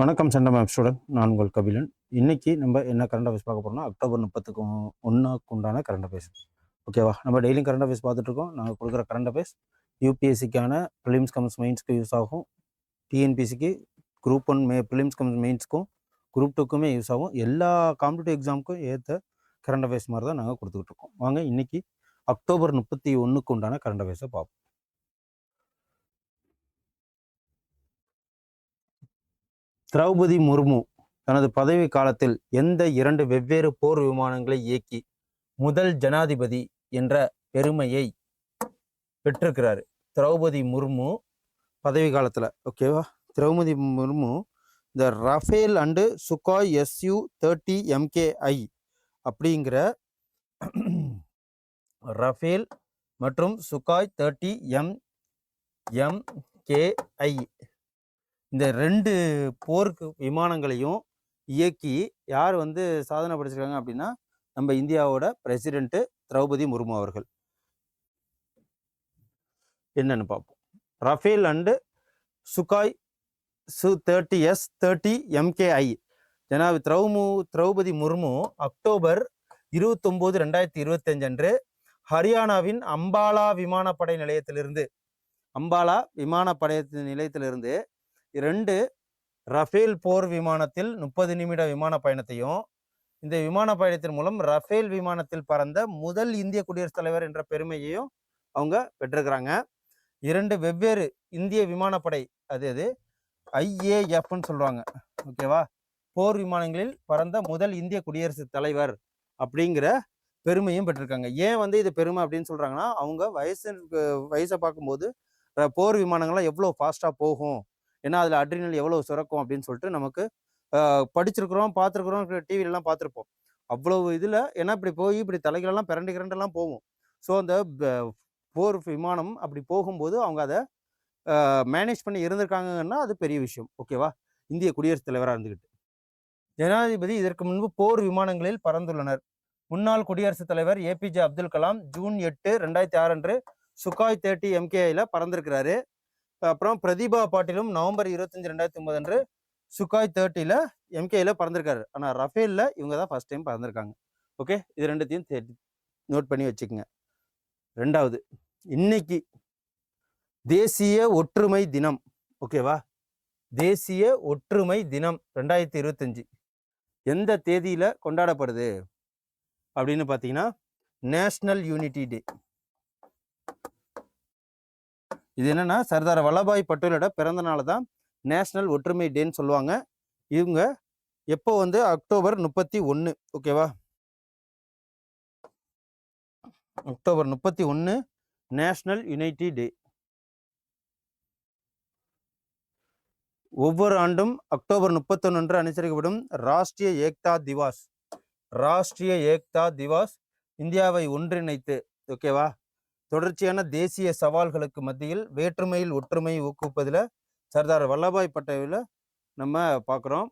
வணக்கம் சண்டை ma'am student நான் உங்கள் கபிலன். இன்னைக்கு நம்ம என்ன கரண்ட் அஃபேர்ஸ் பார்க்க போகிறோம்னா அக்டோபர் முப்பத்துக்கு ஒன்றாக்கு உண்டான கரண்ட் அஃபேர்ஸ் ஓகேவா நம்ம டெய்லியும் கரண்ட் அஃபேர்ஸ் பார்த்துட்டு இருக்கோம். நாங்கள் கொடுக்குற கரண்ட் அஃபேர்ஸ் யூபிஎஸ்சிக்கான ப்ரிலிம்ஸ் கம்ஸ் மெயின்ஸ்க்கு யூஸ் ஆகும். டிஎன்பிசிக்கு group one May prelims cum மெயின்ஸ்க்கும் group டூக்குமே யூஸ் ஆகும். எல்லா காம்படிட்டிவ் எக்ஸாமுக்கும் ஏற்ற கரண்ட் அஃபேர்ஸ் மாதிரி தான் நாங்கள் கொடுத்துக்கிட்டு இருக்கோம். வாங்க இன்னைக்கு அக்டோபர் முப்பத்தி ஒன்றுக்கு உண்டான கரண்ட் அஃபேர்ஸை பார்ப்போம். திரௌபதி முர்மு தனது பதவி காலத்தில் எந்த இரண்டு வெவ்வேறு போர் விமானங்களை இயக்கி முதல் ஜனாதிபதி என்ற பெருமையை பெற்றிருக்கிறார். திரௌபதி முர்மு பதவி காலத்தில். ஓகேவா திரௌபதி முர்மு இந்த Rafale and Sukhoi SU thirty MKI அப்படிங்கிற ரஃபேல் மற்றும் சுகாய் தேர்ட்டி எம் எம்கேஐ இந்த ரெண்டு போருக்கு விமானங்களையும் இயக்கி யார் வந்து சாதனை படைச்சிருக்காங்க அப்படின்னா நம்ம இந்தியாவோட பிரசிடென்ட் திரௌபதி முர்மு அவர்கள். என்னன்னு பார்ப்போம். Rafale and Sukhoi Su thirty S thirty MKI ஜனாபி திரௌமு திரௌபதி முர்மு அக்டோபர் இருபத்தொம்போது ரெண்டாயிரத்தி இருபத்தஞ்சு அன்று ஹரியானாவின் அம்பாலா விமானப்படை நிலையத்திலிருந்து அம்பாலா விமானப்படை நிலையத்திலிருந்து ரெண்டு ரஃபேல் போர் விமானத்தில் முப்பது நிமிட விமான பயணத்தையும் இந்த விமான பயணத்தின் மூலம் ரஃபேல் விமானத்தில் பறந்த முதல் இந்திய குடியரசுத் தலைவர் என்ற பெருமையையும் அவங்க பெற்றிருக்கிறாங்க. இரண்டு வெவ்வேறு இந்திய விமானப்படை அது அது ஐஏஎஃப்னு சொல்கிறாங்க ஓகேவா போர் விமானங்களில் பறந்த முதல் இந்திய குடியரசுத் தலைவர் அப்படிங்கிற பெருமையும் பெற்றிருக்காங்க. ஏன் வந்து இது பெருமை அப்படின்னு சொல்கிறாங்கன்னா அவங்க வயசு வயசை பார்க்கும்போது போர் விமானங்கள்லாம் எவ்வளோ ஃபாஸ்ட்டாக போகும்? ஏன்னா அதில் அட்ரினல் எவ்வளோ சுரக்கும் அப்படின்னு சொல்லிட்டு நமக்கு படிச்சிருக்கிறோம் பார்த்துருக்குறோம் டிவிலலாம் பார்த்துருப்போம். அவ்வளவு இதில் ஏன்னா இப்படி போய் இப்படி தலைகளெல்லாம் பிறண்டு கிரண்டெல்லாம் போகும். ஸோ அந்த போர் விமானம் அப்படி போகும்போது அவங்க அதை மேனேஜ் பண்ணி இருந்திருக்காங்கன்னா அது பெரிய விஷயம். ஓகேவா இந்திய குடியரசுத் தலைவராக இருந்துக்கிட்டு ஜனாதிபதி இதற்கு முன்பு போர் விமானங்களில் பறந்துள்ளனர். முன்னாள் குடியரசுத் தலைவர் ஏபிஜே அப்துல் கலாம் ஜூன் எட்டு ரெண்டாயிரத்தி ஆறு அன்று சுகாய் தேர்ட்டி எம்கேஐயில் பறந்திருக்கிறாரு. அப்புறம் பிரதிபா பாட்டிலும் நவம்பர் இருபத்தஞ்சு ரெண்டாயிரத்தி ஒன்பது அன்று சுகாய் தேர்ட்டியில் எம்கேயில் பறந்திருக்காரு. ஆனால் ரஃபேலில் இவங்க தான் ஃபர்ஸ்ட் டைம் பறந்திருக்காங்க. ஓகே இது ரெண்டுத்தையும் நோட் பண்ணி வச்சுக்கோங்க. ரெண்டாவது இன்னைக்கு தேசிய ஒற்றுமை தினம். ஓகேவா தேசிய ஒற்றுமை தினம் ரெண்டாயிரத்தி இருபத்தஞ்சு. எந்த தேதியில் கொண்டாடப்படுது? அப்படின்னு பார்த்தீங்கன்னா நேஷ்னல் யூனிட்டி டே இது என்னன்னா சர்தார் வல்லபாய் பட்டேலோட பிறந்த நாள் தான் நேஷனல் ஒற்றுமை டேன்னு சொல்லுவாங்க. இவங்க எப்போ வந்து அக்டோபர் முப்பத்தி ஒன்று ஓகேவா அக்டோபர் முப்பத்தி ஒன்று நேஷனல் யுனைட்டி டே. ஒவ்வொரு ஆண்டும் அக்டோபர் முப்பத்தொன்று அன்று அனுசரிக்கப்படும் ராஷ்டிரிய ஏக்தா திவாஸ். ராஷ்டிரிய ஏக்தா திவாஸ் இந்தியாவை ஒன்றிணைத்து ஓகேவா தொடர்ச்சியான தேசிய சவால்களுக்கு மத்தியில் வேற்றுமையில் ஒற்றுமையை ஊக்குவிப்பதில் சர்தார் வல்லபாய் பட்டேலில் நம்ம பார்க்குறோம்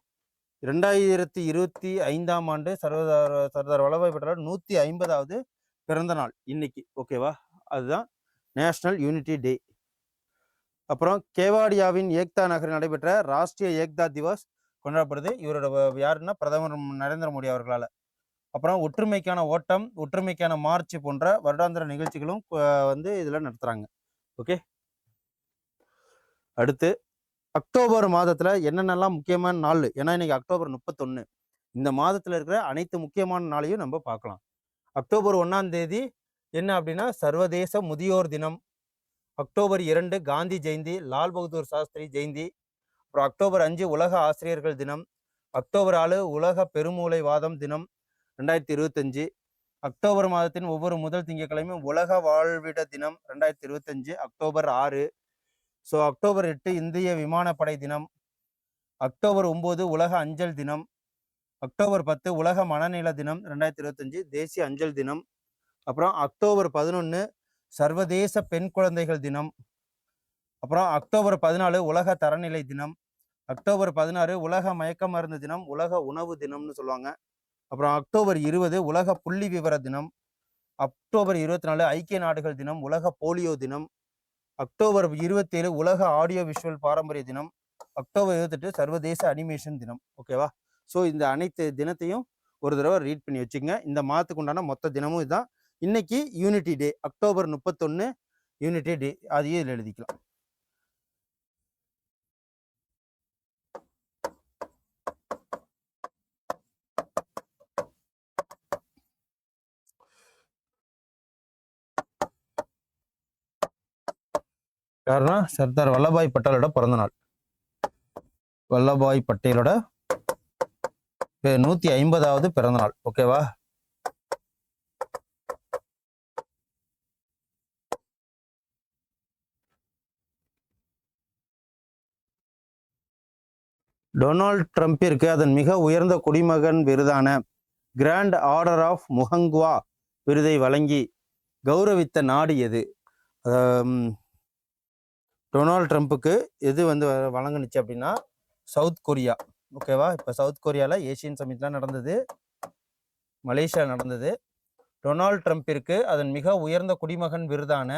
ரெண்டாயிரத்தி இருபத்தி ஐந்தாம் ஆண்டு சர்வதார் சர்தார் வல்லபாய் பட்டேலோட நூற்றி ஐம்பதாவது பிறந்த நாள் இன்னைக்கு. ஓகேவா அதுதான் நேஷனல் யூனிட்டி டே அப்புறம் கேவாடியாவின் ஏக்தா நகரில் நடைபெற்ற ராஷ்டிரிய ஏக்தா திவாஸ் கொண்டாடப்படுது. இவரோட யாருன்னா பிரதமர் நரேந்திர மோடி அவர்களால். அப்புறம் ஒற்றுமைக்கான ஓட்டம் ஒற்றுமைக்கான மார்ச் போன்ற வருடாந்திர நிகழ்ச்சிகளும் வந்து இதில் நடத்துகிறாங்க ஓகே? அடுத்து அக்டோபர் மாதத்தில் என்னென்னலாம் முக்கியமான நாள்? ஏன்னா இன்னைக்கு அக்டோபர் முப்பத்தொன்னு. இந்த மாதத்தில் இருக்கிற அனைத்து முக்கியமான நாளையும் நம்ம பார்க்கலாம். அக்டோபர் ஒன்றாம் தேதி என்ன அப்படின்னா சர்வதேச முதியோர் தினம். அக்டோபர் இரண்டு காந்தி ஜெயந்தி லால் பகதூர் சாஸ்திரி ஜெயந்தி. அப்புறம் அக்டோபர் அஞ்சு உலக ஆசிரியர்கள் தினம். அக்டோபர் ஆறு உலக பெருமூளைவாதம் தினம். ரெண்டாயிரத்தி இருபத்தஞ்சு அக்டோபர் மாதத்தின் ஒவ்வொரு முதல் திங்கட்கிழமையும் உலக வாழ்விட தினம் ரெண்டாயிரத்தி இருபத்தஞ்சு அக்டோபர் ஆறு. ஸோ அக்டோபர் எட்டு இந்திய விமானப்படை தினம். அக்டோபர் ஒம்பது உலக அஞ்சல் தினம். அக்டோபர் பத்து உலக மனநல தினம் ரெண்டாயிரத்தி இருபத்தஞ்சு தேசிய அஞ்சல் தினம். அப்புறம் அக்டோபர் பதினொன்று சர்வதேச பெண் குழந்தைகள் தினம். அப்புறம் அக்டோபர் பதினாலு உலக தரநிலை தினம். அக்டோபர் பதினாறு உலக மயக்க மருந்து தினம் உலக உணவு தினம்னு சொல்லுவாங்க. அப்புறம் அக்டோபர் இருபது உலக புள்ளி விவர தினம். அக்டோபர் இருபத்தி நாலு ஐக்கிய நாடுகள் தினம் உலக போலியோ தினம். அக்டோபர் இருபத்தேழு உலக ஆடியோ விஷுவல் பாரம்பரிய தினம். அக்டோபர் இருபத்தெட்டு சர்வதேச அனிமேஷன் தினம். ஓகேவா ஸோ இந்த அனைத்து தினத்தையும் ஒரு தடவை ரீட் பண்ணி வச்சுங்க இந்த மாதத்துக்கு உண்டான மொத்த தினமும் இதுதான் இன்னைக்கு யூனிட்டி டே அக்டோபர் முப்பத்தொன்று யூனிட்டி டே அதையும் இதில் எழுதிக்கலாம். யாருன்னா சர்தார் வல்லபாய் பட்டேலோட பிறந்த நாள் வல்லபாய் பட்டேலோட நூத்தி ஐம்பதாவது பிறந்த நாள் ஓகேவா டொனால்ட் ட்ரம்பிற்கு அதன் மிக உயர்ந்த குடிமகன் விருதான கிராண்ட் ஆர்டர் ஆஃப் முஹங்குவா விருதை வழங்கி கௌரவித்த நாடு எது? டொனால்ட் ட்ரம்ப்புக்கு எது வந்து வழங்குனுச்சு அப்படின்னா சவுத் கொரியா. ஓகேவா இப்போ சவுத் கொரியாவில் ஏசியன் சமிட்லாம் நடந்தது. மலேசியா நடந்தது. டொனால்ட் ட்ரம்ப்பிற்கு அதன் மிக உயர்ந்த குடிமகன் விருதான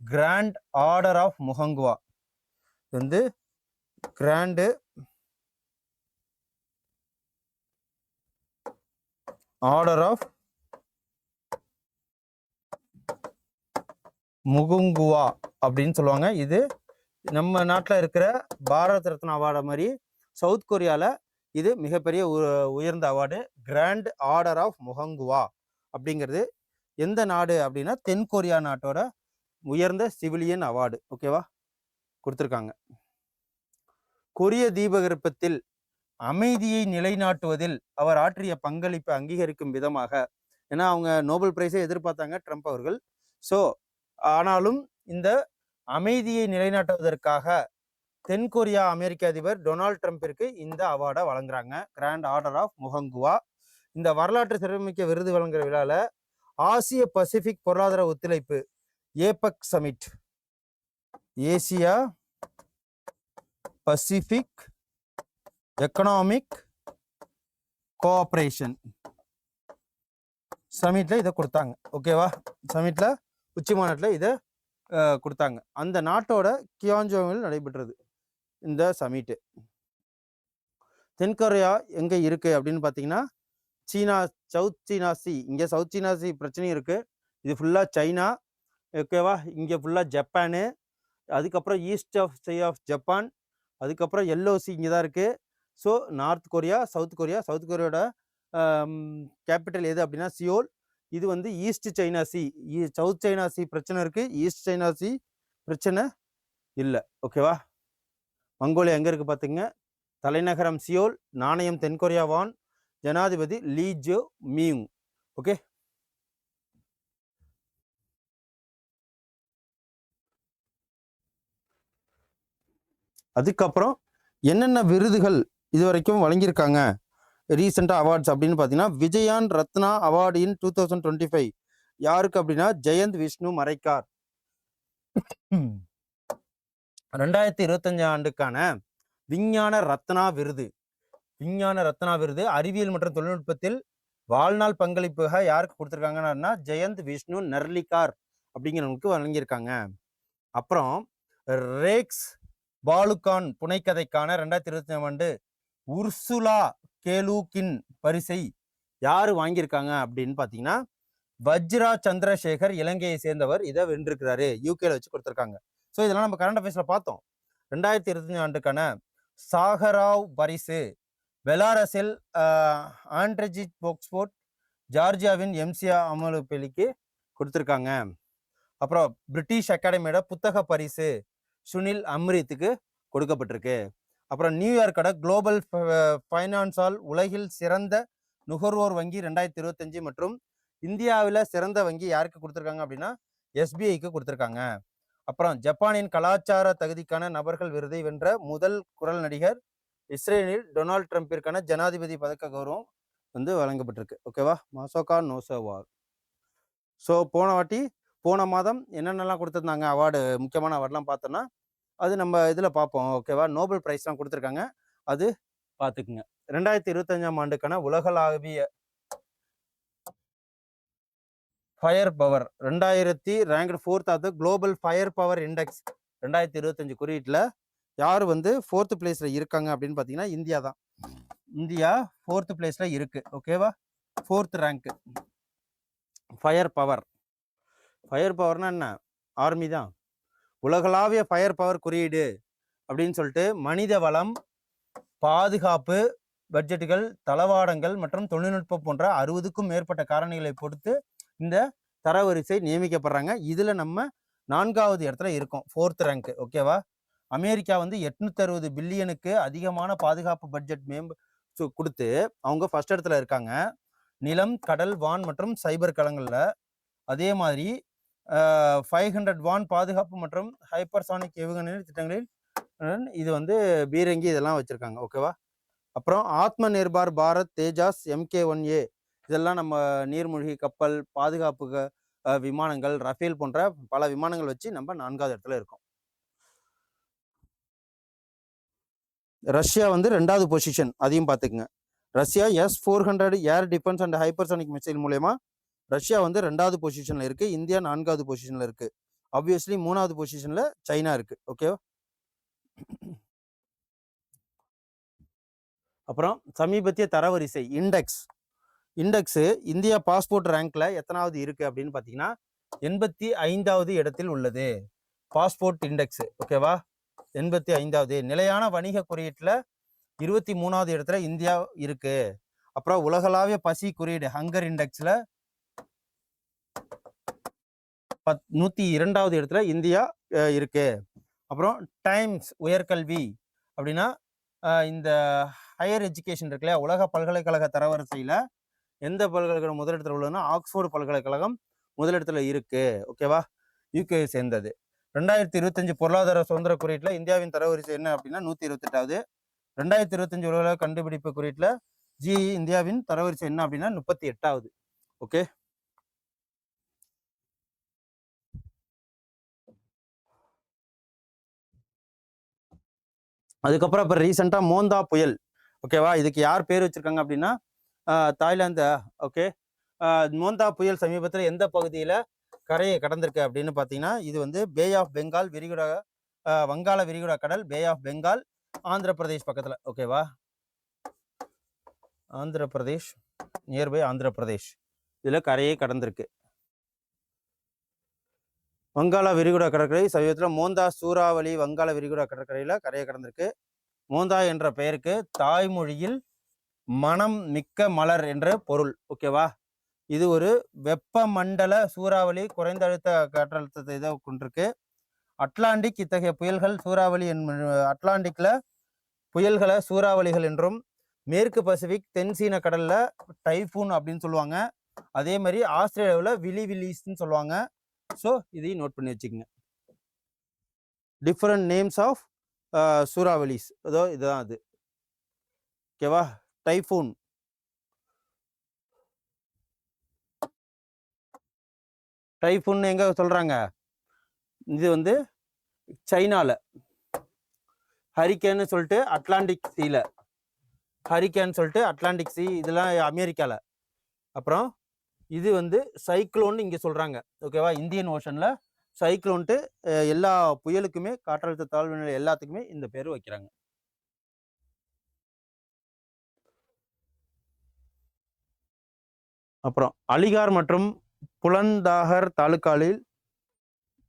கிராண்ட் ஆர்டர் ஆஃப் முஹங்குவா இது வந்து கிராண்டு ஆர்டர் ஆஃப் முகுங்குவா அப்படின்னு சொல்லுவாங்க. இது நம்ம நாட்டில் இருக்கிற பாரத் ரத்னா அவார்டை மாதிரி சவுத் கொரியாவில் இது மிகப்பெரிய உ- உயர்ந்த award. Grand order of Mugunghwa அப்படிங்கிறது எந்த நாடு அப்படின்னா தென் கொரியா நாட்டோட உயர்ந்த சிவிலியன் அவார்டு ஓகேவா கொடுத்துருக்காங்க. கொரிய தீபகற்பத்தில் அமைதியை நிலைநாட்டுவதில் அவர் ஆற்றிய பங்களிப்பை அங்கீகரிக்கும் விதமாக. ஏன்னா அவங்க நோபல் பிரைஸை எதிர்பார்த்தாங்க ட்ரம்ப் அவர்கள். ஸோ ஆனாலும் இந்த அமைதியை நிலைநாட்டுவதற்காக தென் கொரியா அமெரிக்க அதிபர் டொனால்ட் ட்ரம்பிற்கு இந்த அவார்டை வழங்குறாங்க. Grand order of முகங்குவா. இந்த வரலாற்று சிறப்புமிக்க விருது வழங்குற விழாவில் ஆசிய பசிபிக் பொருளாதார ஒத்துழைப்பு APEC summit. Asia Pacific economic cooperation. சமிட்ல இதை கொடுத்தாங்க. ஓகேவா? சமிட்ல உச்சி மாநாட்டில் இதை கொடுத்தாங்க. அந்த நாட்டோட கியான்ஜோவில் நடைபெற்றது. இந்த சமீட்டு. தென்கொரியா எங்கே இருக்கு அப்படின்னு பார்த்தீங்கன்னா சீனா சவுத் சீனா சி இங்கே சவுத் சீனா சி பிரச்சனையும் இருக்குது இது ஃபுல்லாக சைனா ஓகேவா இங்கே ஃபுல்லாக ஜப்பானு அதுக்கப்புறம் east of sea of Japan அதுக்கப்புறம் எல்ஓசி இங்கே தான் இருக்குது so North Korea South Korea South கொரியாவோட capital எது அப்படின்னா சியோல் இது வந்து East China Sea South China Sea பிரச்சனை இருக்குது ஈஸ்ட் சைனா சி பிரச்சனை இல்லை. ஓகேவா மங்கோலியா எங்கே இருக்குது பார்த்துங்க தலைநகரம் சியோல் நாணயம் தென்கொரியாவான் ஜனாதிபதி லீ ஜோ மியூங். ஓகே அதுக்கப்புறம் என்னென்ன விருதுகள் இது வரைக்கும் வழங்கியிருக்காங்க? ரீசெண்டாக அவார்ட்ஸ் அப்படின்னு பார்த்தீங்கன்னா Vigyan Ratna award in two thousand twenty five யாருக்கு அப்படின்னா ஜெயந்த் விஷ்ணு மரைக்கார் ரெண்டாயிரத்தி இருபத்தஞ்சு ஆண்டுக்கான விஞ்ஞான ரத்னா விருது. விஞ்ஞான ரத்னா விருது அறிவியல் மற்றும் தொழில்நுட்பத்தில் வாழ்நாள் பங்களிப்புக யாருக்கு கொடுத்துருக்காங்கன்னா ஜெயந்த் விஷ்ணு நர்லிகார் அப்படிங்கிறவங்களுக்கு வழங்கியிருக்காங்க. அப்புறம் ரேக்ஸ் பாலுகான் புனைக்கதைக்கான ரெண்டாயிரத்தி இருபத்தி ஆண்டு உர்சுலா கேலூக்கின் பரிசை யார் வாங்கியிருக்காங்க அப்படின்னு பார்த்தீங்கன்னா வஜ்ரா சந்திரசேகர் இலங்கையை சேர்ந்தவர் இதை வென்றிருக்கிறாரு யூகேல வச்சு கொடுத்துருக்காங்க. ஸோ இதெல்லாம் நம்ம கரண்ட் அஃபேர்ஸில் பார்த்தோம். ரெண்டாயிரத்தி இருபத்தஞ்சு ஆண்டுக்கான சாகராவ் பரிசு பெலாரஸில் ஆண்ட்ரஜிட் போக்ஸ்போர்ட் ஜார்ஜியாவின் எம்சியா அமலுப்பெலிக்கு கொடுத்துருக்காங்க. அப்புறம் பிரிட்டிஷ் அகாடமியோட புத்தக பரிசு சுனில் அம்ரித்துக்கு கொடுக்கப்பட்டிருக்கு. அப்புறம் நியூயார்க்கோட குளோபல் ஃபைனான்ஸால் உலகில் சிறந்த நுகர்வோர் வங்கி ரெண்டாயிரத்தி இருபத்தஞ்சு மற்றும் இந்தியாவில் சிறந்த வங்கி யாருக்கு கொடுத்துருக்காங்க அப்படின்னா எஸ்பிஐக்கு கொடுத்துருக்காங்க. அப்புறம் ஜப்பானின் கலாச்சார தகுதிக்கான நபர்கள் விருதை வென்ற முதல் குரல் நடிகர் இஸ்ரேலில் டொனால்ட் ட்ரம்பிற்கான ஜனாதிபதி பதக்க கௌரவம் வந்து வழங்கப்பட்டிருக்கு. ஓகேவா மசோகா நோசோவார் ஸோ போன வாட்டி போன மாதம் என்னென்னலாம் கொடுத்துருந்தாங்க? அவார்டு முக்கியமான அவார்ட்லாம் பார்த்தோன்னா அது நம்ம இதில் பார்ப்போம் ஓகேவா? நோபல் ப்ரைஸ்லாம் கொடுத்துருக்காங்க. அது பார்த்துக்குங்க ரெண்டாயிரத்தி இருபத்தஞ்சாம் ஆண்டுக்கான உலகளாவிய ஃபயர் பவர் ரெண்டாயிரத்தி ranked fourth of global fire power index ரெண்டாயிரத்தி இருபத்தஞ்சு குறியீட்டில் யார் வந்து ஃபோர்த்து பிளேஸில் இருக்காங்க அப்படின்னு பார்த்தீங்கன்னா இந்தியா தான். இந்தியா ஃபோர்த்து பிளேஸில் இருக்கு. ஓகேவா? Fourth rank fire power fire பவர்னா என்ன? ஆர்மி தான். உலகளாவிய ஃபயர் பவர் குறியீடு அப்படின்னு சொல்லிட்டு மனித வளம் பாதுகாப்பு பட்ஜெட்டுகள் தளவாடங்கள் மற்றும் தொழில்நுட்பம் போன்ற அறுபதுக்கும் மேற்பட்ட காரணிகளை பொறுத்து இந்த தரவரிசை நியமிக்கப்படுறாங்க. இதில் நம்ம நான்காவது இடத்துல இருக்கோம். ஃபோர்த் ரேங்க் ஓகேவா அமெரிக்கா வந்து எட்நூத்தி அறுபது பில்லியனுக்கு அதிகமான பாதுகாப்பு பட்ஜெட் மேம்பு சு- கொடுத்து அவங்க ஃபர்ஸ்ட் இடத்துல இருக்காங்க. நிலம் கடல் வான் மற்றும் சைபர் களங்களில் அதே மாதிரி ஃபைவ் ஹண்ட்ரட் வான் பாதுகாப்பு மற்றும் ஹைப்பர்சானிக் ஏவுகணை திட்டங்களில் இது வந்து பீரங்கி இதெல்லாம் வச்சுருக்காங்க. ஓகேவா அப்புறம் Atma Nirbhar Bharat Tejas MK one A. இதெல்லாம் நம்ம நீர்மூழ்கி கப்பல் பாதுகாப்பு விமானங்கள் ரஃபேல் போன்ற பல விமானங்கள் வச்சு நம்ம நான்காவது இடத்துல இருக்கோம். ரஷ்யா வந்து ரெண்டாவது பொசிஷன் அதையும் பார்த்துக்குங்க. Russia S four hundred air defence and hypersonic missile மூலயமா ரஷ்யா வந்து ரெண்டாவது பொசிஷன்ல இருக்கு. இந்தியா நான்காவது பொசிஷன்ல இருக்கு. ஆப்வியஸ்லி மூணாவது பொசிஷன்ல சைனா இருக்கு. ஓகேவா அப்புறம் சமீபத்திய தரவரிசை இண்டெக்ஸ் இண்டெக்ஸு இந்தியா பாஸ்போர்ட் ரேங்க்ல எத்தனாவது இருக்கு அப்படின்னு பார்த்தீங்கன்னா எண்பத்தி ஐந்தாவது இடத்தில் உள்ளது. பாஸ்போர்ட் இண்டெக்ஸ் ஓகேவா எண்பத்தி ஐந்தாவது. நிலையான வணிக குறியீட்டில் இருபத்தி மூணாவது இடத்துல இந்தியா இருக்கு. அப்புறம் உலகளாவிய பசி குறியீடு ஹங்கர் இண்டெக்ஸ்ல பத் நூத்தி இரண்டாவது இடத்துல இந்தியா இருக்கு. அப்புறம் டைம்ஸ் உயர்கல்வி அப்படின்னா இந்த ஹையர் எஜுகேஷன் இருக்குல்ல உலக பல்கலைக்கழக தரவரிசையில எந்த பல்கலைக்கழகம் முதலிடத்துல உள்ளதுன்னா ஆக்ஸ்போர்டு பல்கலைக்கழகம் முதலிடத்துல இருக்கு. ஓகேவா யூகே சேர்ந்தது. ரெண்டாயிரத்தி இருபத்தஞ்சு பொருளாதார சுதந்திர குறியீட்டில் இந்தியாவின் தரவரிசை என்ன அப்படின்னா நூத்தி இருபத்தெட்டாவது. ரெண்டாயிரத்தி இருபத்தஞ்சு உலக கண்டுபிடிப்பு குறியீட்டில் ஜி இந்தியாவின் தரவரிசை என்ன அப்படின்னா முப்பத்தி எட்டாவது. ஓகே? அதுக்கப்புறம் இப்போ ரீசெண்டாக மோந்தா புயல். ஓகேவா இதுக்கு யார் பேர் வச்சுருக்காங்க அப்படின்னா தாய்லாந்து ஓகே மோந்தா புயல் சமீபத்தில் எந்த பகுதியில் கரையை கடந்திருக்கு அப்படின்னு பார்த்தீங்கன்னா இது வந்து பே ஆஃப் பெங்கால் விரிகுடா வங்காள விரிகுடா கடல் பே ஆஃப் பெங்கால் ஆந்திர பிரதேஷ் பக்கத்தில். ஓகேவா ஆந்திர பிரதேஷ் நியர்பை ஆந்திர பிரதேஷ். இதில் கரையை கடந்திருக்கு. வங்காள விரிகுடா கடற்கரை சமீபத்தில் மோந்தா சூறாவளி வங்காள விரிகுடா கடற்கரையில் கரையை கடந்திருக்கு. மோந்தா என்ற பெயருக்கு தாய்மொழியில் மனம் மிக்க மலர் என்ற பொருள். ஓகேவா இது ஒரு வெப்பமண்டல சூறாவளி குறைந்த அழுத்த காற்றழுத்தத்தை இதை கொண்டிருக்கு. அட்லாண்டிக் இத்தகைய புயல்கள் சூறாவளி என் அட்லாண்டிக்கில் புயல்களை சூறாவளிகள் என்றும் மேற்கு பசிபிக் தென் கடலில் டைஃபூன் அப்படின்னு சொல்லுவாங்க. அதே மாதிரி ஆஸ்திரேலியாவில் விலி வில்லிஸ்ன்னு சொல்லுவாங்க. ஸோ இதையும் நோட் பண்ணி வச்சுக்கோங்க. Different names of சூறாவளிஸ். அதோ இதுதான் அது. ஓகேவா டைஃபூன் டைஃபூன் எங்க சொல்றாங்க? இது வந்து சைனால. ஹரிக்கேன்னு சொல்லிட்டு அட்லாண்டிக் சீல ஹரிக்கேன்னு சொல்லிட்டு அட்லாண்டிக் சி இதெல்லாம் அமெரிக்கால. அப்புறம் இது வந்து சைக்ளோன்னு இங்கே சொல்கிறாங்க ஓகேவா இந்தியன் ஓஷனில் சைக்ளோன்ட்டு எல்லா புயலுக்குமே காற்றழுத்த தாழ்வு நிலை எல்லாத்துக்குமே இந்த பேர் வைக்கிறாங்க. அப்புறம் அலிகார் மற்றும் புலந்தாகர் தாலுக்காலில்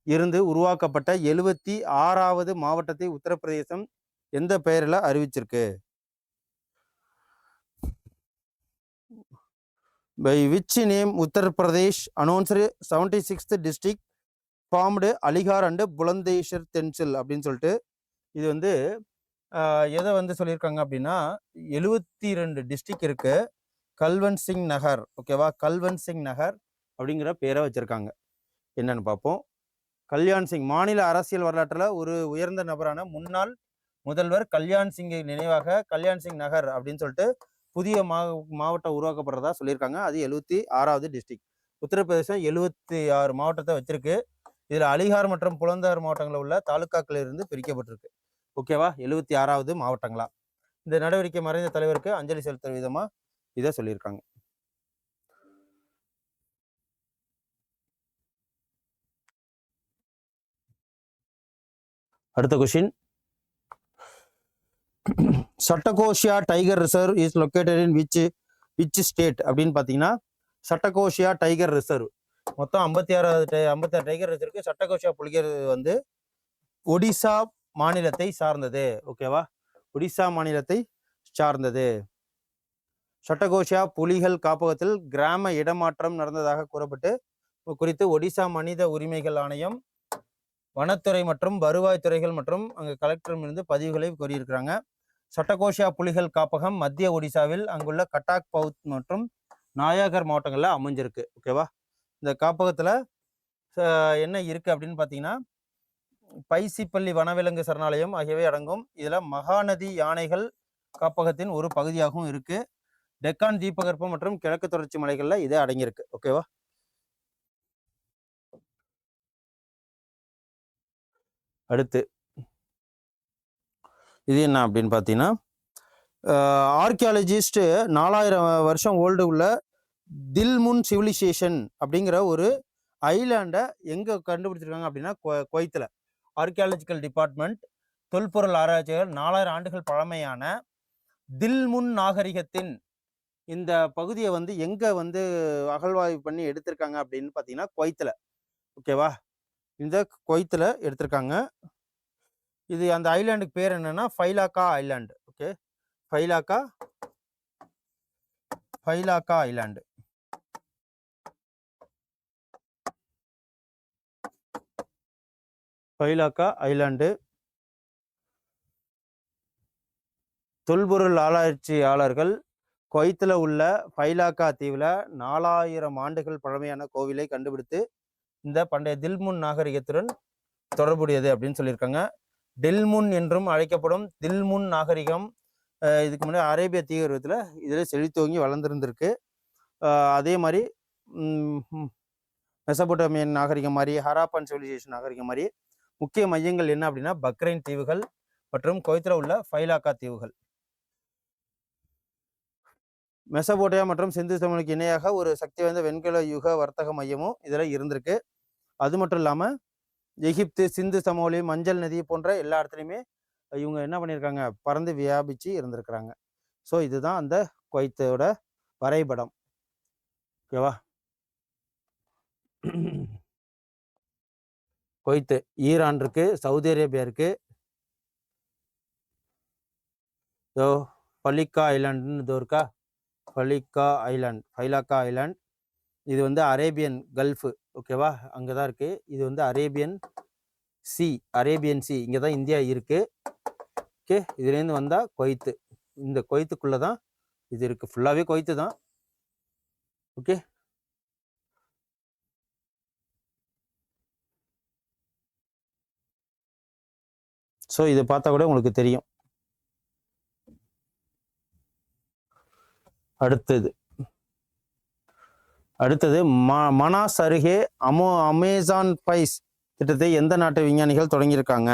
இருந்து உருவாக்கப்பட்ட எழுவத்தி ஆறாவது மாவட்டத்தை உத்தரப்பிரதேசம் எந்த பெயரில் அறிவிச்சிருக்கு? By which name Uttar Pradesh announcer seventy sixth district formed Aligarh and புலந்தேஷர் தென்சில் அப்படின்னு சொல்லிட்டு இது வந்து எதை வந்து சொல்லியிருக்காங்க அப்படின்னா எழுவத்தி ரெண்டு டிஸ்ட்ரிக் இருக்கு கல்வன் சிங் நகர் ஓகேவா கல்வன் சிங் நகர் அப்படிங்கிற பேரை வச்சிருக்காங்க. என்னன்னு பார்ப்போம். கல்யாண் சிங் மாநில அரசியல் வரலாற்றில் ஒரு உயர்ந்த நபரான முன்னாள் முதல்வர் கல்யாண் சிங்கை நினைவாக கல்யாண் சிங் நகர் அப்படின்னு சொல்லிட்டு புதிய மா மாவட்டம் உருவாக்கப்படுறதா சொல்லியிருக்காங்க. அது எழுவத்தி ஆறாவது டிஸ்ட்ரிக்ட் உத்தரப்பிரதேசம் எழுவத்தி ஆறு மாவட்டத்தை வச்சிருக்கு. இதில் அலிகார் மற்றும் புலந்தார் மாவட்டங்களில் உள்ள தாலுக்காக்களிலிருந்து பிரிக்கப்பட்டிருக்கு. ஓகேவா? எழுவத்தி ஆறாவது மாவட்டங்களா? இந்த நடவடிக்கை மறைந்த தலைவருக்கு அஞ்சலி செலுத்தும் விதமாக இதை சொல்லியிருக்காங்க. அடுத்த question Satkosia tiger reserve is located in which which state அப்படின்னு பார்த்தீங்கன்னா சட்டகோஷியா டைகர் ரிசர்வ். மொத்தம் ஐம்பத்தி ஆறாவது ஐம்பத்தி ஆறு டைகர் ரிசர்வ் சட்டகோஷியா புலிகள் வந்து ஒடிசா மாநிலத்தை சார்ந்தது. ஓகேவா ஒடிசா மாநிலத்தை சார்ந்தது. சட்டகோஷியா புலிகள் காப்பகத்தில் கிராம இடமாற்றம் நடந்ததாக கூறப்பட்டு குறித்து ஒடிசா மனித உரிமைகள் ஆணையம் வனத்துறை மற்றும் வருவாய்த்துறைகள் மற்றும் அங்கு கலெக்டரிடமிருந்து பதிவுகளை கோரியிருக்கிறாங்க. சட்டகோஷியா புலிகள் காப்பகம் மத்திய ஒடிசாவில் அங்குள்ள கட்டாக் பவுத் மற்றும் நாயாகர் மாவட்டங்களில் அமைஞ்சிருக்கு. ஓகேவா இந்த காப்பகத்தில் என்ன இருக்குது அப்படின்னு பார்த்தீங்கன்னா பைசிப்பள்ளி வனவிலங்கு சரணாலயம் ஆகியவை அடங்கும். இதில் மகாநதி யானைகள் காப்பகத்தின் ஒரு பகுதியாகவும் இருக்குது டெக்கான் தீபகற்பம் மற்றும் கிழக்கு தொடர்ச்சி மலைகளில் இது அடங்கியிருக்கு. ஓகேவா அடுத்து இது என்ன அப்படின்னு பார்த்தீங்கன்னா ஆர்கியாலஜிஸ்ட்டு நாலாயிரம் வருஷம் ஓல்டு உள்ள தில்முன் சிவிலைசேஷன் அப்படிங்கிற ஒரு ஐலாண்டை எங்கே கண்டுபிடிச்சிருக்காங்க அப்படின்னா குவைத்தில் ஆர்கியாலஜிக்கல் டிபார்ட்மெண்ட் தொல்பொருள் ஆராய்ச்சிகள் நாலாயிரம் ஆண்டுகள் பழமையான தில்முன் நாகரிகத்தின் இந்த பகுதியை வந்து எங்கே வந்து அகழ்வாய்வு பண்ணி எடுத்திருக்காங்க அப்படின்னு பார்த்தீங்கன்னா குவைத்தில் ஓகேவா? இந்த குவைத்தில் எடுத்திருக்காங்க. இது அந்த ஐலாண்டுக்கு பேர் என்னன்னா Failaka island. Okay? Failaka? Failaka island. Failaka island. தொல்பொருள் ஆராய்ச்சியாளர்கள் குவைத்தில் உள்ள ஃபைலாக்கா தீவில் நாலாயிரம் ஆண்டுகள் பழமையான கோவிலை கண்டுபிடித்து இந்த பண்டைய தில்முன் நாகரிகத்துடன் தொடர்புடையது அப்படின்னு சொல்லியிருக்காங்க. டெல்முன் என்றும் அழைக்கப்படும் தில்முன் நாகரிகம் இதுக்கு முன்னாடி அரேபிய தீவிரத்தில் இதில் செழித்தோங்கி வளர்ந்துருந்துருக்கு. அதே மாதிரி மெசபோட்டமியன் நாகரிகம் மாதிரி ஹராப்பன் சிவிலைசேஷன் நாகரிகம் மாதிரி முக்கிய மையங்கள் என்ன அப்படின்னா பக்ரைன் தீவுகள் மற்றும் குவைத்தில் உள்ள ஃபைலாக்கா தீவுகள். மெசபோட்டியா மற்றும் சிந்து சமனுக்கு இணையாக ஒரு சக்தி வாய்ந்த வெண்கல யுக வர்த்தக மையமும் இதில் இருந்திருக்கு. அது மட்டும் இல்லாமல் எகிப்து சிந்து சமவெளி மஞ்சள் நதி போன்ற எல்லா இடத்துலையுமே இவங்க என்ன பண்ணியிருக்காங்க? பறந்து வியாபிச்சு இருந்திருக்கிறாங்க. ஸோ இதுதான் அந்த குவைத்தோட வரைபடம். ஓகேவா குவைத்து ஈரான் இருக்கு சவுதி அரேபியா இருக்கு இதோ பலிக்கா ஐலாண்டுன்னு இதோ இருக்கா? ஃபலிக்கா ஐலாண்ட் ஃபைலாக்கா ஐலாண்ட். இது வந்து அரேபியன் கல்ஃபு. ஓகேவா அங்கே தான் இருக்குது இது வந்து அரேபியன் சி அரேபியன் சி இங்கே தான் இந்தியா இருக்குது ஓகே இதுலேருந்து வந்தால் கொய்த்து. இந்த கொய்த்துக்குள்ளே தான் இது இருக்குது ஃபுல்லாகவே கொய்த்து தான். ஓகே ஸோ இதை பார்த்தா கூட உங்களுக்கு தெரியும். அடுத்தது. அடுத்தது ம மனாஸ் அருகே அமோ அமேசான் பைஸ் திட்டத்தை எந்த நாட்டு விஞ்ஞானிகள் தொடங்கியிருக்காங்க?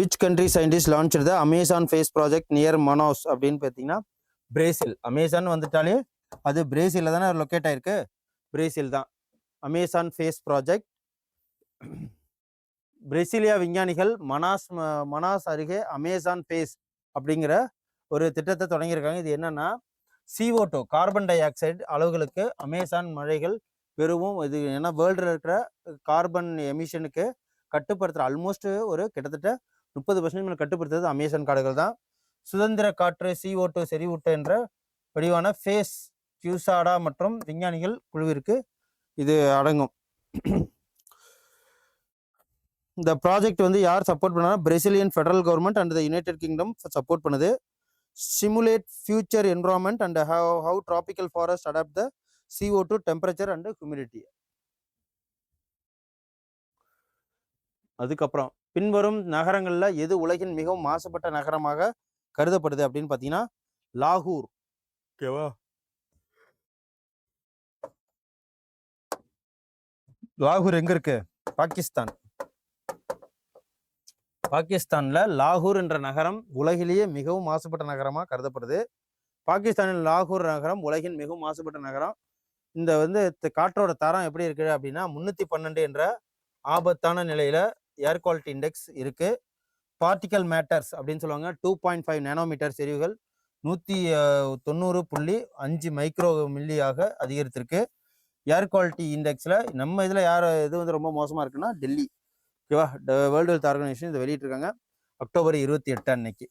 Which country scientist launch the Amazon FACE project near Manaus அப்படின்னு பார்த்தீங்கன்னா பிரேசில் அமேசான் வந்துட்டாலே அது பிரேசிலில் தானே லொக்கேட் ஆயிருக்கு? பிரேசில் தான். அமேசான் ஃபேஸ் ப்ராஜெக்ட் பிரேசிலியா விஞ்ஞானிகள் மனாஸ் ம- மனாஸ் அருகே அமேசான் ஃபேஸ் அப்படிங்கிற ஒரு திட்டத்தை தொடங்கியிருக்காங்க. இது என்னன்னா CO2 கார்பன் டை ஆக்சைடு அளவுகளுக்கு அமேசான் மழைகள் பெருவும். இது ஏன்னா வேர்ல்டில் இருக்கிற கார்பன் எமிஷனுக்கு கட்டுப்படுத்துகிற ஆல்மோஸ்ட் ஒரு கிட்டத்தட்ட முப்பது பர்சன்ட் மேலே கட்டுப்படுத்துறது அமேசான் காடுகள் தான். சுதந்திர காற்று CO2 செறிவூட்டு என்ற வடிவான ஃபேஸ் கியூசாடா மற்றும் விஞ்ஞானிகள் குழுவிற்கு இது அடங்கும். இந்த ப்ராஜெக்ட் வந்து யார் சப்போர்ட் பண்ணா Brazilian federal government and the United Kingdom support பண்ணுது. Simulate future environment and how, how tropical forest adapt the CO2 temperature and humidity. அதுக்கப்புறம் பின்வரும் நகரங்களில் எது உலகின் மிகவும் மாசுபட்ட நகரமாக கருதப்படுது அப்படின்னு பார்த்தீங்கன்னா லாகூர். ஓகேவா லாகூர் எங்க இருக்கு? பாகிஸ்தான். பாகிஸ்தானில் லாகூர் என்ற நகரம் உலகிலேயே மிகவும் மாசுபட்ட நகரமாக கருதப்படுது. பாகிஸ்தானின் லாகூர் நகரம் உலகின் மிகவும் மாசுபட்ட நகரம். இந்த வந்து காற்றோட தரம் எப்படி இருக்குது அப்படின்னா முந்நூற்றி பன்னெண்டு என்ற ஆபத்தான நிலையில் ஏர் குவாலிட்டி இண்டெக்ஸ் இருக்குது பார்ட்டிக்கல் மேட்டர்ஸ் அப்படின்னு சொல்லுவாங்க. டூ பாயிண்ட் ஃபைவ் நேனோமீட்டர் செறிவுகள் நூற்றி தொண்ணூறு புள்ளி அஞ்சு மைக்ரோ மில்லியாக அதிகரித்திருக்கு. ஏர் குவாலிட்டி இண்டெக்ஸில் நம்ம இதில் யார் இது வந்து ரொம்ப மோசமாக இருக்குன்னா டெல்லி. ஓகேவா வேர்ல்டு ஹெல்த் ஆர்கனைசேஷன் இதை வெளியிட்டிருக்காங்க. அக்டோபர் இருபத்தி எட்டு அன்னைக்கு.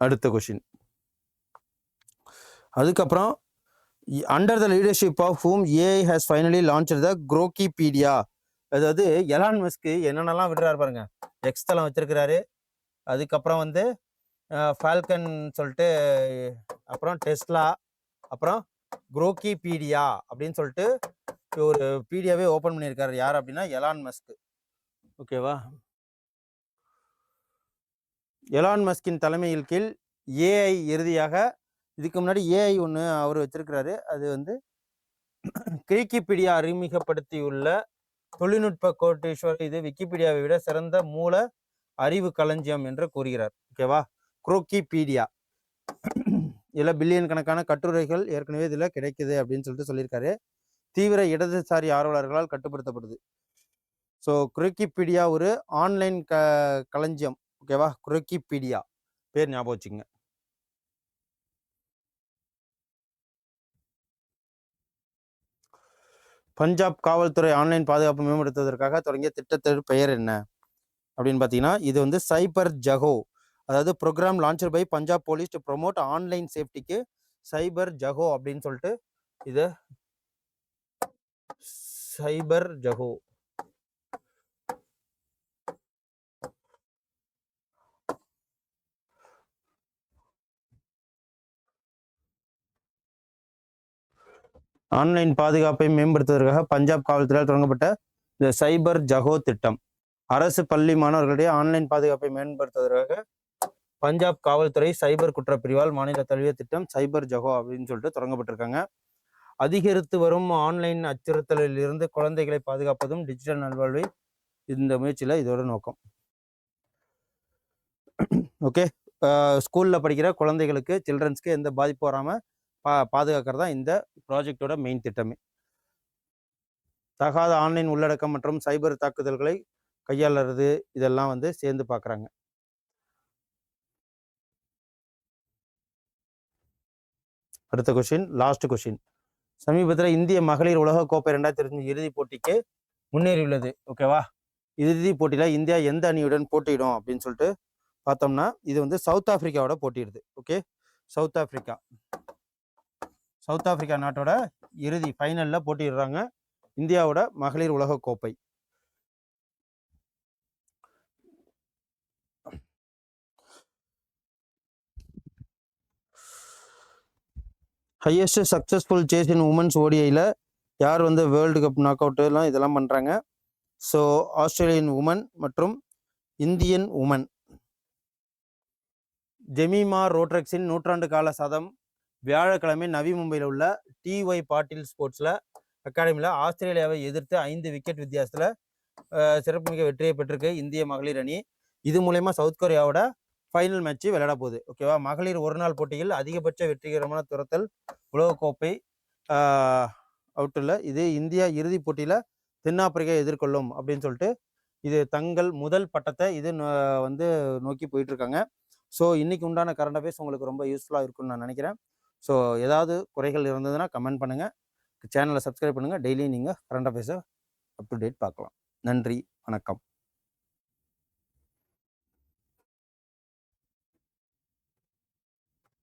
அடுத்த கொஷின் அதுக்கப்புறம் under the leadership of whom AI has finally launch the Grokipedia அதாவது எலான் மஸ்க்கு என்னென்னலாம் விடுறாரு பாருங்க. எக்ஸ் தளம் வச்சிருக்கிறாரு. அதுக்கப்புறம் வந்து ஃபால்கன் சொல்லிட்டு அப்புறம் டெஸ்லா அப்புறம் குரோக்கிபீடியா அப்படின்னு சொல்லிட்டு ஒரு பீடியாவே ஓப்பன் பண்ணியிருக்காரு. யார் அப்படின்னா எலான் மஸ்க். ஓகேவா? எலான் மஸ்கின் தலைமையில் கீழ் ஏஐ இறுதியாக இதுக்கு முன்னாடி ஏஐ ஒன்று அவர் வச்சிருக்கிறாரு. அது வந்து கிரிக்கிபீடியா அறிமுகப்படுத்தியுள்ள தொழில்நுட்ப கோட்டீஸ்வர் இது விக்கிபீடியாவை விட சிறந்த மூல அறிவு களஞ்சியம் என்று கூறுகிறார். ஓகேவா? குரோக்கிபீடியா. இதில் பில்லியன் கணக்கான கட்டுரைகள் ஏற்கனவே இதில் கிடைக்குது அப்படின்னு சொல்லிட்டு சொல்லியிருக்காரு. தீவிர இடதுசாரி ஆர்வலர்களால் கட்டுப்படுத்தப்படுது. ஸோ குரோக்கிபீடியா ஒரு ஆன்லைன் க களஞ்சியம். ஓகேவா குரோக்கிபீடியா பேர் ஞாபகம் வச்சுங்க பஞ்சாப் காவல்துறை ஆன்லைன் பாதுகாப்பு மேம்படுத்துவதற்காக தொடங்கிய திட்டத்தின் பெயர் என்ன? அப்படின்னு பார்த்தீங்கன்னா இது வந்து சைபர் ஜஹோ. அதாவது program launcher by Punjab police to promote online சேஃப்டிக்கு சைபர் ஜஹோ அப்படின்னு சொல்லிட்டு இது சைபர் ஜஹோ ஆன்லைன் பாதுகாப்பை மேம்படுத்துவதற்காக பஞ்சாப் காவல்துறையால் தொடங்கப்பட்ட இந்த சைபர் ஜஹோ திட்டம். அரசு பள்ளி மாணவர்களுடைய ஆன்லைன் பாதுகாப்பை மேம்படுத்துவதற்காக பஞ்சாப் காவல்துறை சைபர் குற்றப்பிரிவால் மாநில தழுவிய திட்டம் சைபர் ஜகோ அப்படின்னு சொல்லிட்டு தொடங்கப்பட்டிருக்காங்க. அதிகரித்து வரும் ஆன்லைன் அச்சுறுத்தலில் இருந்து குழந்தைகளை பாதுகாப்பதும் டிஜிட்டல் நல்வாழ்வை இந்த முயற்சியில் இதோட நோக்கம். ஓகே. ஸ்கூலில் படிக்கிற குழந்தைகளுக்கு சில்ட்ரன்ஸ்க்கு எந்த பாதிப்பு வராமல் பா பாதுகாக்கிறது தான் இந்த ப்ராஜெக்டோட மெயின் திட்டமே. தகாத ஆன்லைன் உள்ளடக்கம் மற்றும் சைபர் தாக்குதல்களை கையாளுறது இதெல்லாம் வந்து சேர்ந்து பார்க்குறாங்க அடுத்த கொஷின் லாஸ்ட் கொஷின் சமீபத்தில் இந்திய மகளிர் உலகக்கோப்பை ரெண்டாயிரத்தி இருபத்தி இறுதிப் போட்டிக்கு முன்னேறியுள்ளது. ஓகேவா இறுதி போட்டியில் இந்தியா எந்த அணியுடன் போட்டியிடும் அப்படின்னு சொல்லிட்டு பார்த்தோம்னா இது வந்து சவுத் ஆப்பிரிக்காவோட போட்டியிடுது. ஓகே சவுத் ஆப்பிரிக்கா. சவுத் ஆப்பிரிக்கா நாட்டோட இறுதி ஃபைனலில் போட்டியிடுறாங்க இந்தியாவோட மகளிர் உலக highest successful chase in women's ஓடிஐயில் யார் வந்து வேர்ல்டு கப் நாக் அவுட்டுலாம் இதெல்லாம் பண்ணுறாங்க ஸோ ஆஸ்திரேலியன் உமன் மற்றும் இந்தியன் உமன் ஜெமிமா ரோட்ரக்ஸின் நூற்றாண்டு கால சதம் வியாழக்கிழமை நவி மும்பையில் உள்ள டிஒய் பாட்டில் ஸ்போர்ட்ஸில் அகாடமியில் ஆஸ்திரேலியாவை எதிர்த்து ஐந்து விக்கெட் வித்தியாசத்தில் சிறப்புமிக்க வெற்றியை பெற்றிருக்கு இந்திய மகளிர் அணி. இது மூலயமா சவுத் கொரியாவோட ஃபைனல் மேட்ச்சு விளையாட போகுது. ஓகேவா மகளிர் ஒரு நாள் போட்டியில் அதிகபட்ச வெற்றிகரமான துரத்தல் உலகக்கோப்பை அவுட்டில் இது இந்தியா இறுதிப் போட்டியில் தென்னாப்பிரிக்கா எதிர்கொள்ளும் அப்படின்னு சொல்லிட்டு இது தங்கள் முதல் பட்டத்தை இது வந்து நோக்கி போயிட்டுருக்காங்க. ஸோ இன்றைக்கி உண்டான கரண்ட் அஃபேர்ஸ் உங்களுக்கு ரொம்ப யூஸ்ஃபுல்லாக இருக்கும்னு நான் நினைக்கிறேன். ஸோ ஏதாவது குறைகள் இருந்ததுன்னா கமெண்ட் பண்ணுங்கள் சேனலை சப்ஸ்கிரைப் பண்ணுங்கள் டெய்லியும் நீங்கள் கரண்ட் அஃபேர்ஸை அப் டு டேட் பார்க்கலாம். நன்றி. வணக்கம்.